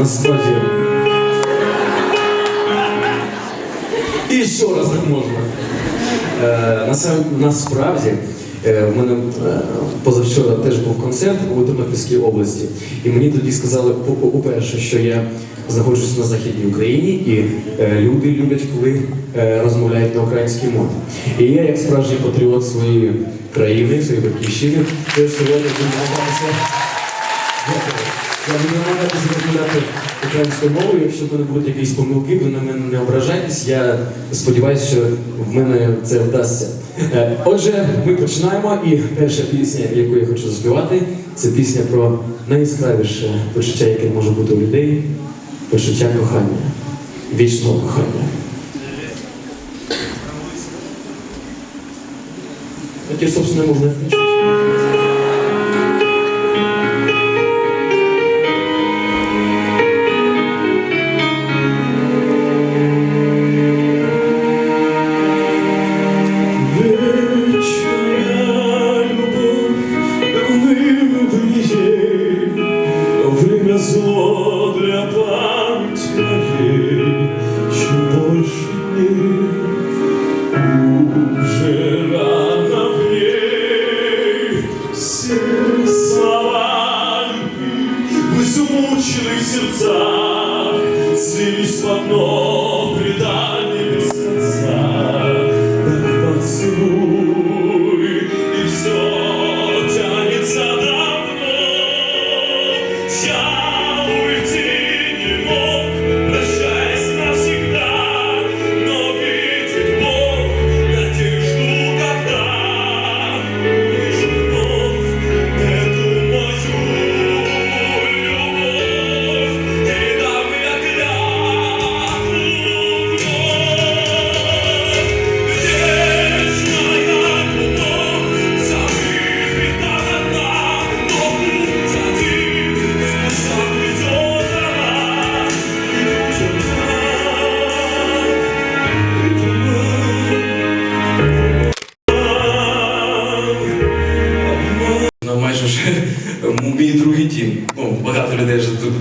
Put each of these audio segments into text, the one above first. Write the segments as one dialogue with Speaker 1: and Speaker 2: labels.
Speaker 1: насправді. І ще раз так можна. Е, насправді, е, в мене е, позавчора теж був концерт у Тернопільській області, і мені тоді сказали, по- по- по-перше, що я знаходжусь на Західній Україні, і е, люди люблять, коли е, розмовляють на українській мові. І я, як справжній патріот своєї країни, своєї батьківщини, теж сьогодні. Дякую. Я буду намагатися розмовляти українською мовою. Якщо в будуть якісь помилки, ви на мене не ображайтесь. Я сподіваюся, що в мене це вдасться. Е, Отже, ми починаємо. І перша пісня, яку я хочу заспівати, це пісня про найяскравіше почуття, яке може бути у людей почуття кохання, вічного кохання. Яке, собственно, можна включити.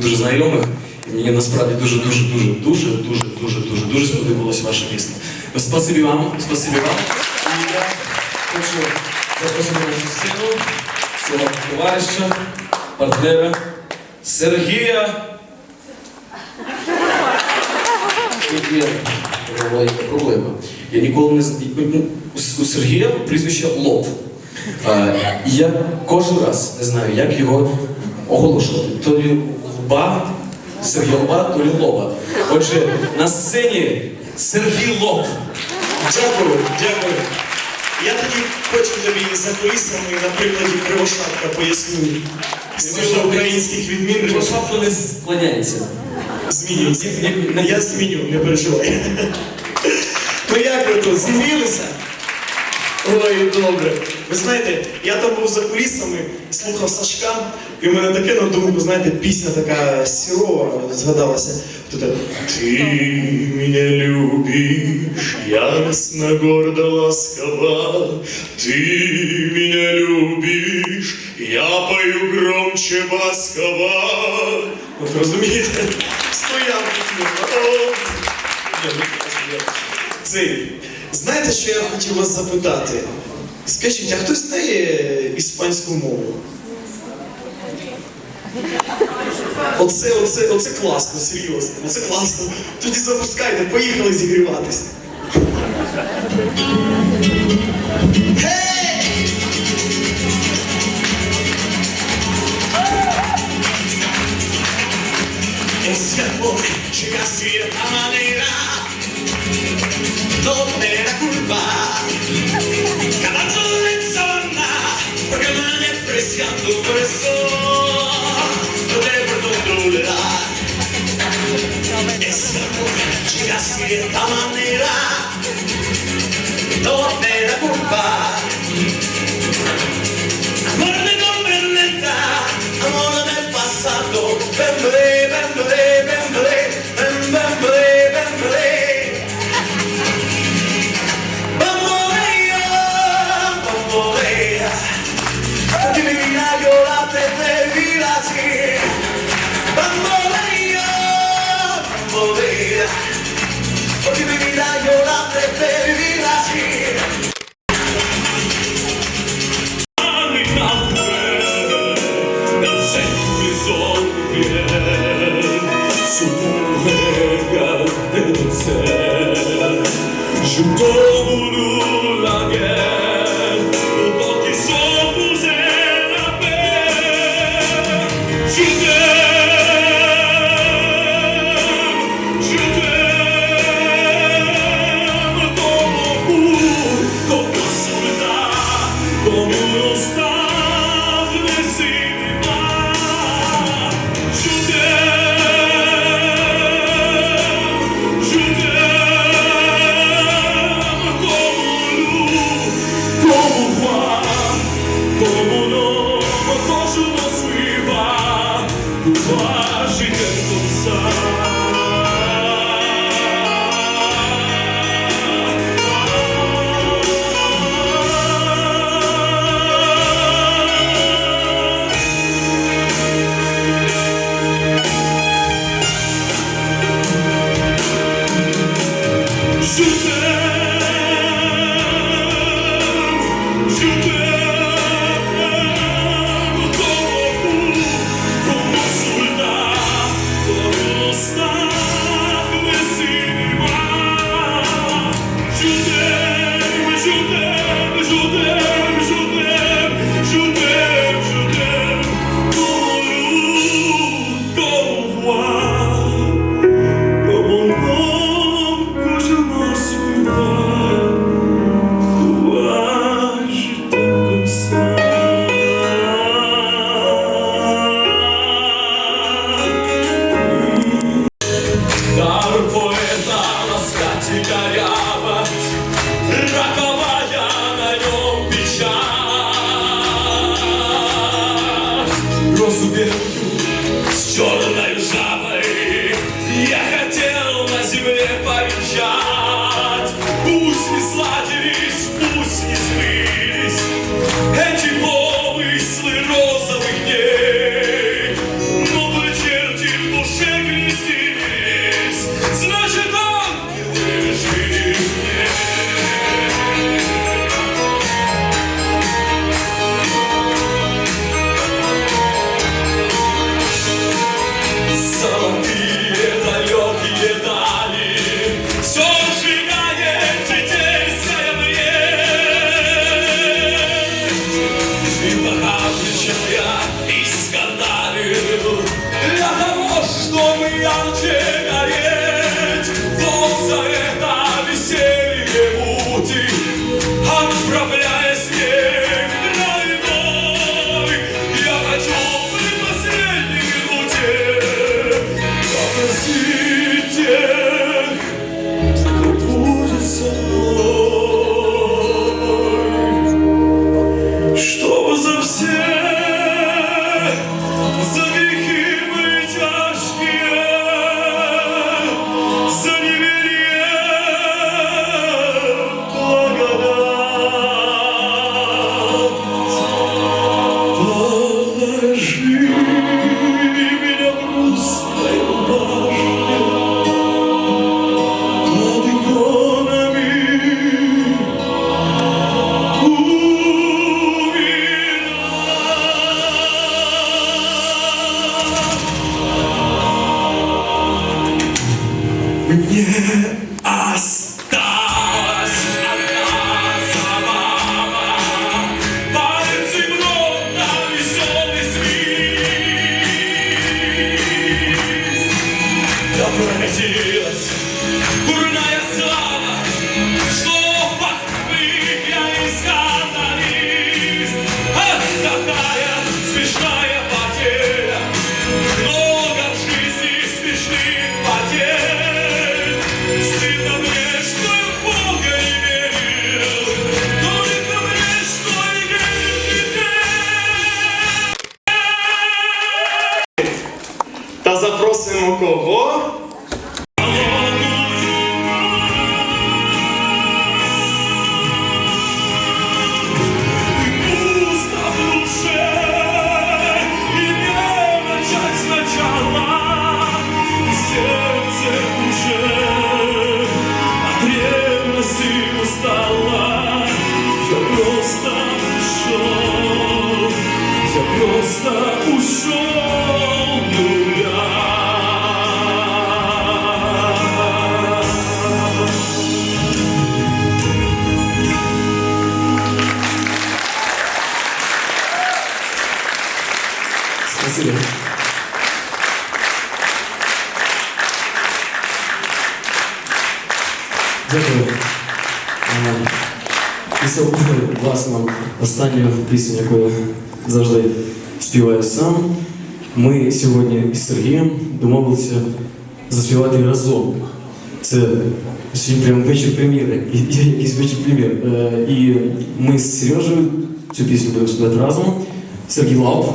Speaker 2: Дуже знайомих. І мені насправді дуже, дуже, дуже, дуже, дуже, дуже, дуже, дуже сподобалось ваше місто. Спасибі вам, спасибі вам. І я хочу запросити на цю сцену свого товариша, партнера Сергія. Є маленька проблема. Я ніколи не у Сергія прізвище Лоб. Я кожен раз не знаю, як його оголошувати. Лба, Сергій Лба, то лі Лоба. Отже, на сцені Сергій Лоб.
Speaker 3: Дякую, дякую. Я тоді хочу тобі за кулісами на прикладі Кривошапка поясню. Сильно українських відмінків
Speaker 2: Кривошапко не склоняється.
Speaker 3: зміню. Я зміню, не переживай. Ну як ви тут, змінилися? Ой, добре. Ви знаєте, я там був за кулісами, слухав Сашка, і в мене таке на думку, знаєте, пісня така сірова згадалася. Тут Ти мене любиш, ясно, гордо, ласково, Ты меня любишь, я пою громче баскова. От розумієте? Стояв цей. Знаєте, що я хотів вас запитати? Скажіть, а хтось знає іспанську мову? Оце, оце, оце класно, серйозно. Оце класно. Тоді запускайте, поїхали зігріватись. Гей! Ese amor llega de manera curva Cantando en zona Porque van apreciando por eso No debo controlar Esa mujer llega a cierta manera No
Speaker 1: Мне останню пісню, яку я завжди співаю сам. Ми сьогодні із Сергієм домовилися заспівати разом. Це сьогодні прям вечір прем'єри, якийсь вечір прем'єр. Е, І ми з Сережею цю пісню будемо співати разом. Сергій Лап.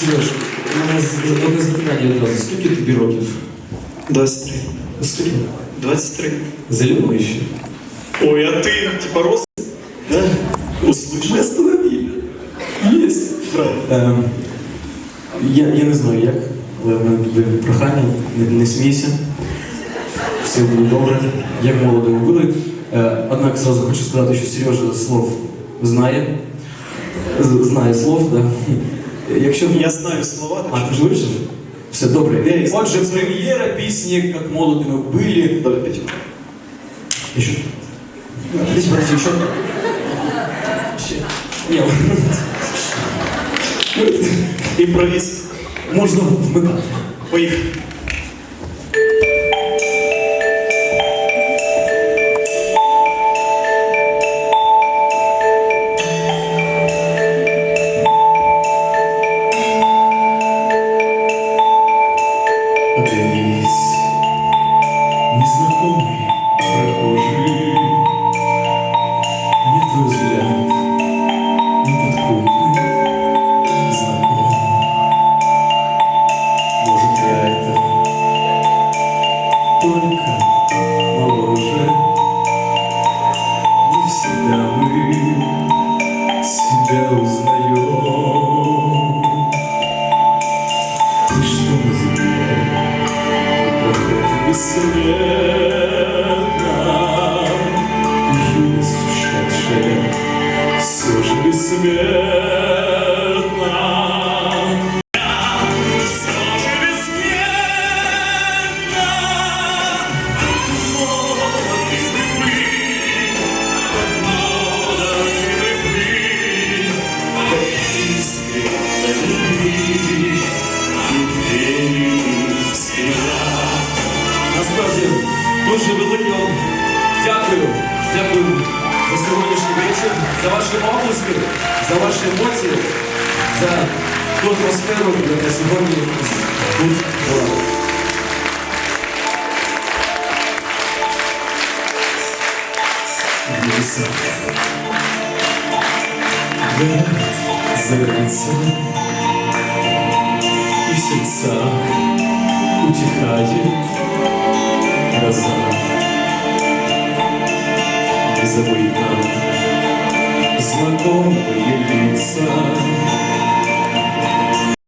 Speaker 1: Сереж, у мене одне запитання одразу. Скільки тобі років?
Speaker 3: 23.
Speaker 1: Скільки?
Speaker 3: 23.
Speaker 1: Зелений.
Speaker 3: Ой, а ти, типа, рост? Услышь.
Speaker 1: Мы остановили. Есть. Я, я не знаю як, але в мене буде прохання, не, не смійся. Все буде добре, як молодо ми були. Е, однак зразу хочу сказати, що Сережа слов знає. Знає слов, да. Якщо
Speaker 3: Я знаю слова,
Speaker 1: А,
Speaker 3: так
Speaker 1: ти ж вирішив? Все добре.
Speaker 3: Я і знаю.
Speaker 1: Отже, прем'єра пісні «Як молоді ми були».
Speaker 3: Давай п'ять.
Speaker 1: Еще. Здесь, подожди, еще. Ще. Ні,
Speaker 3: Імпровіз.
Speaker 1: можна вмикати.
Speaker 3: Поїхали.
Speaker 1: Подались незнакомый Себя узнаем. И что на земле проходит Юность ушедшая все же бессмертна. Горят за границей, и в сердцах утихает гроза. Не забыть нам знакомые лица.